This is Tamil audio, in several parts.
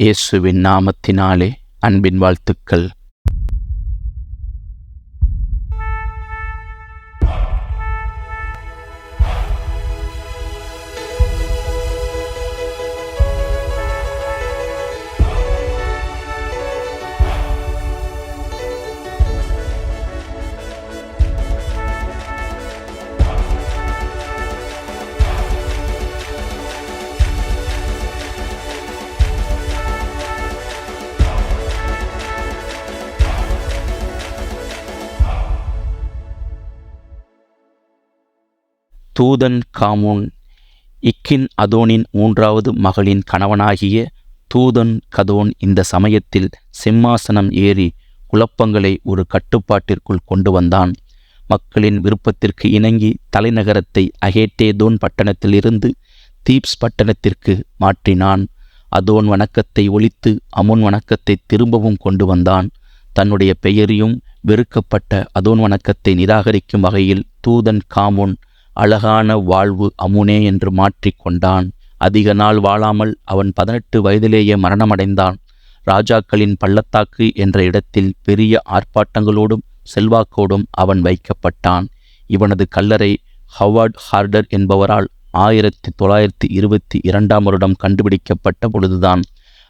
இயேசுவின் நாமத்தினாலே அன்பின் வாழ்த்துக்கள். தூதன் காமூன் இக்கின் அதோனின் மூன்றாவது மகளின் கணவனாகிய தூதன் கதோன் இந்த சமயத்தில் சிம்மாசனம் ஏறி குழப்பங்களை ஒரு கட்டுப்பாட்டிற்குள் கொண்டு வந்தான். மக்களின் விருப்பத்திற்கு இணங்கி தலைநகரத்தை அகேட்டேதோன் பட்டணத்திலிருந்து தீப்ஸ் பட்டணத்திற்கு மாற்றினான். அதோன் வணக்கத்தை ஒழித்து அமுன் வணக்கத்தை திரும்பவும் கொண்டு வந்தான். தன்னுடைய பெயரையும் வெறுக்கப்பட்ட அதோன் வணக்கத்தை நிராகரிக்கும் வகையில் தூதன் காமோன் அழகான வாழ்வு அமுனே என்று மாற்றிக்கொண்டான் அதிக நாள் வாழாமல் அவன் பதினெட்டு வயதிலேயே மரணமடைந்தான். ராஜாக்களின் பள்ளத்தாக்கு என்ற இடத்தில் பெரிய ஆர்ப்பாட்டங்களோடும் செல்வாக்கோடும் அவன் வைக்கப்பட்டான். இவனது கல்லறை ஹவார்ட் ஹார்டர் என்பவரால் ஆயிரத்தி தொள்ளாயிரத்தி இருபத்தி இரண்டாம் வருடம் கண்டுபிடிக்கப்பட்ட பொழுதுதான்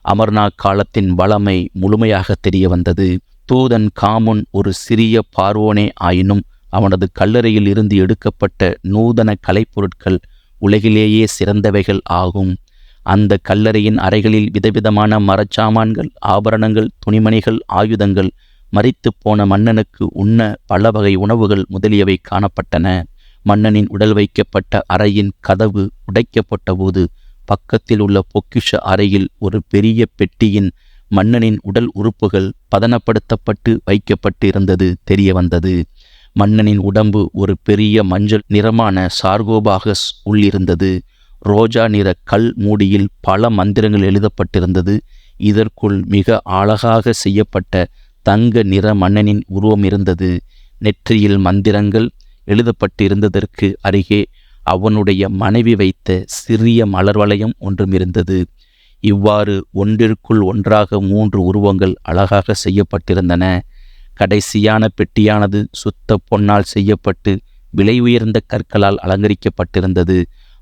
அமர்நாத் காலத்தின் வளமை முழுமையாக தெரிய வந்தது தூதன் காமுன் ஒரு சிறிய பார்வோனே ஆயினும் அவனது கல்லறையில் இருந்து எடுக்கப்பட்ட நூதன கலைப்பொருட்கள் உலகிலேயே சிறந்தவைகள் ஆகும். அந்த கல்லறையின் அறைகளில் விதவிதமான மரச்சாமான்கள் ஆபரணங்கள் துணிமணிகள் ஆயுதங்கள் மறித்து போன மன்னனுக்கு உண்ண பல வகை உணவுகள் முதலியவை காணப்பட்டன. மன்னனின் உடல் வைக்கப்பட்ட அறையின் கதவு உடைக்கப்பட்ட போது பக்கத்தில் உள்ள பொக்கிஷ அறையில் ஒரு பெரிய பெட்டியின் மன்னனின் உடல் உறுப்புகள் பதனப்படுத்தப்பட்டு வைக்கப்பட்டு இருந்தது தெரிய வந்தது மன்னனின் உடம்பு ஒரு பெரிய மஞ்சள் நிறமான சார்கோபாகஸ் உள்ளிருந்தது. ரோஜா நிற கல் மூடியில் பல மந்திரங்கள் எழுதப்பட்டிருந்தது. இதற்குள் மிக அழகாக செய்யப்பட்ட தங்க நிற மன்னனின் உருவம் இருந்தது. நெற்றியில் மந்திரங்கள் எழுதப்பட்டிருந்ததற்கு அருகே அவனுடைய மனைவி வைத்த சிறிய மலர் வளையம் ஒன்றும் இருந்தது. இவ்வாறு ஒன்றிற்குள் ஒன்றாக மூன்று உருவங்கள் அழகாக செய்யப்பட்டிருந்தன. கடைசியான பெட்டியானது சுத்த பொன்னால் செய்யப்பட்டு விலை உயர்ந்த கற்களால் அலங்கரிக்கப்பட்டிருந்தது.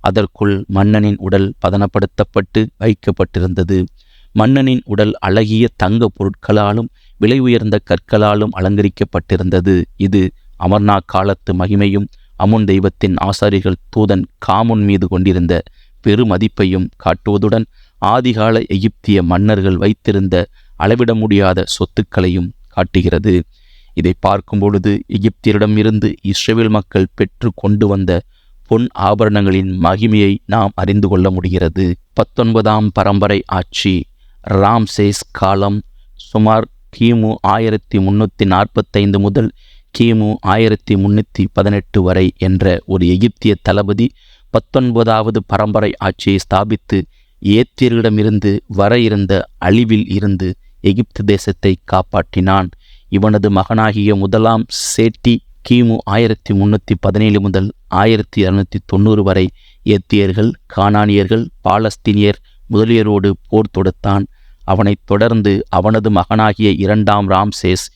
அதற்குள் மன்னனின் உடல் பதனப்படுத்தப்பட்டு வைக்கப்பட்டிருந்தது. மன்னனின் உடல் அழகிய தங்க பொருட்களாலும் விலை உயர்ந்த கற்களாலும் அலங்கரிக்கப்பட்டிருந்தது. இது அமர்நாத் காலத்து மகிமையும் அமுன் தெய்வத்தின் ஆசாரிகள் தூதன் காமுன் மீது கொண்டிருந்த பெருமதிப்பையும் காட்டுவதுடன் ஆதிகால எகிப்திய மன்னர்கள் வைத்திருந்த அளவிட முடியாத சொத்துக்களையும் காட்டுகிறது இதை பார்க்கும் பொழுது எகிப்தியரிடமிருந்து இஸ்ரேல் மக்கள் பெற்று கொண்டு வந்த பொன் ஆபரணங்களின் மகிமையை நாம் அறிந்து கொள்ள முடிகிறது. பத்தொன்பதாம் பரம்பரை ஆட்சி ராம்சேஸ் காலம் சுமார் கிமு ஆயிரத்தி முன்னூற்றி நாற்பத்தைந்து முதல் கிமு ஆயிரத்தி முன்னூற்றி பதினெட்டு வரை என்ற ஒரு எகிப்திய தளபதி பத்தொன்பதாவது பரம்பரை ஆட்சியை ஸ்தாபித்து ஏத்தியர்களிடமிருந்து வர இருந்த அழிவில் இருந்து எகிப்து தேசத்தை காப்பாற்றினான். இவனது மகனாகிய முதலாம் சேட்டி கிமு ஆயிரத்தி முன்னூற்றி பதினேழு முதல் ஆயிரத்தி இரநூத்தி தொண்ணூறு வரை ஏத்தியர்கள் கானானியர்கள் பாலஸ்தீனியர் முதலியரோடு போர் தொடுத்தான். அவனைத் தொடர்ந்து அவனது மகனாகிய இரண்டாம் ராம்சேஸ்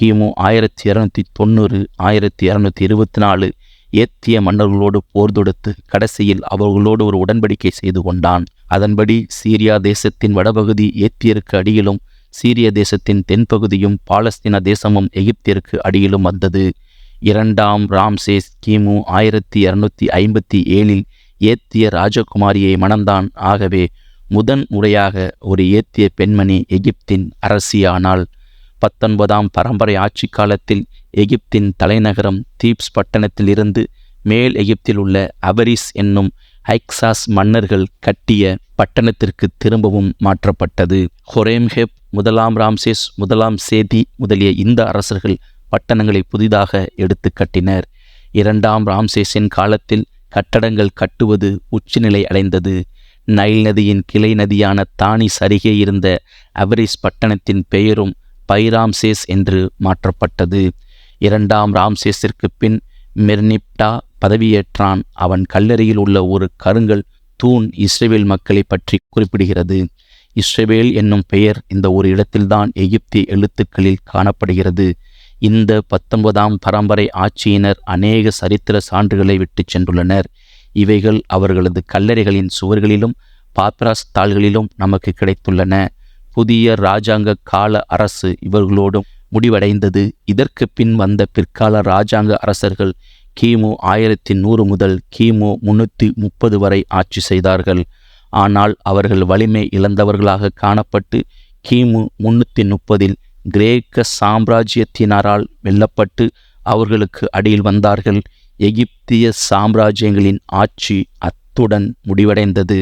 கிமு ஆயிரத்தி இரநூத்தி தொண்ணூறு ஆயிரத்தி இரநூத்தி இருபத்தி நாலு ஏத்திய மன்னர்களோடு போர் தொடுத்து கடைசியில் அவர்களோடு ஒரு உடன்படிக்கை செய்து கொண்டான். அதன்படி சீரியா தேசத்தின் வடபகுதி ஏத்தியருக்கு அடியிலும் சீரிய தேசத்தின் தென்பகுதியும் பாலஸ்தீன தேசமும் எகிப்திற்கு அடியிலும் வந்தது. இரண்டாம் ராம்சேஸ் கிமு ஆயிரத்தி இரநூத்தி ஐம்பத்தி ஏழில் ஏத்திய ராஜகுமாரியை மணந்தான். ஆகவே முதன் முறையாக ஒரு ஏத்திய பெண்மணி எகிப்தின் அரசியானாள். பத்தொன்பதாம் பரம்பரை ஆட்சி காலத்தில் எகிப்தின் தலைநகரம் தீப்ஸ் பட்டணத்திலிருந்து மேல் எகிப்தில் உள்ள அபரிஸ் என்னும் ஹைக்சாஸ் மன்னர்கள் கட்டிய பட்டணத்திற்கு திரும்பவும் மாற்றப்பட்டது. ஹொரேம்ஹெப் முதலாம் ராம்சேஸ் முதலாம் சேதி முதலிய இந்த அரசர்கள் பட்டணங்களை புதிதாக எடுத்து கட்டினர். இரண்டாம் ராம்சேஸின் காலத்தில் கட்டடங்கள் கட்டுவது உச்சநிலை அடைந்தது. நைல் நதியின் கிளை நதியான தானி அருகே இருந்த அவரிஸ் பட்டணத்தின் பெயரும் பைராம்சேஸ் என்று மாற்றப்பட்டது. இரண்டாம் ராம்சேஸிற்கு பின் மெர்னிப்டா பதவியேற்றான். அவன் கல்லறையில் உள்ள ஒரு கருங்கல் தூண் இஸ்ரேல் மக்களை பற்றி குறிப்பிடுகிறது. இஸ்ரவேல் என்னும் பெயர் இந்த ஒரு இடத்தில்தான் எகிப்திய எழுத்துக்களில் காணப்படுகிறது. இந்த பத்தொன்பதாம் பரம்பரை ஆட்சியினர் அநேக சரித்திர சான்றுகளை விட்டு சென்றுள்ளனர். இவைகள் அவர்களது கல்லறைகளின் சுவர்களிலும் பாப்ராஸ் தாள்களிலும் நமக்கு கிடைத்துள்ளன. புதிய இராஜாங்க கால அரசு இவர்களோடும் முடிவடைந்தது. இதற்கு பின் வந்த பிற்கால இராஜாங்க அரசர்கள் கிமு ஆயிரத்தி நூறு முதல் கிமு முன்னூற்றி முப்பது வரை ஆட்சி செய்தார்கள். ஆனால் அவர்கள் வலிமை இழந்தவர்களாக காணப்பட்டு கிமு முன்னூற்றி முப்பதில் கிரேக்க சாம்ராஜ்யத்தினரால் வெல்லப்பட்டு அவர்களுக்கு அடியில் வந்தார்கள். எகிப்திய சாம்ராஜ்யங்களின் ஆட்சி அத்துடன் முடிவடைந்தது.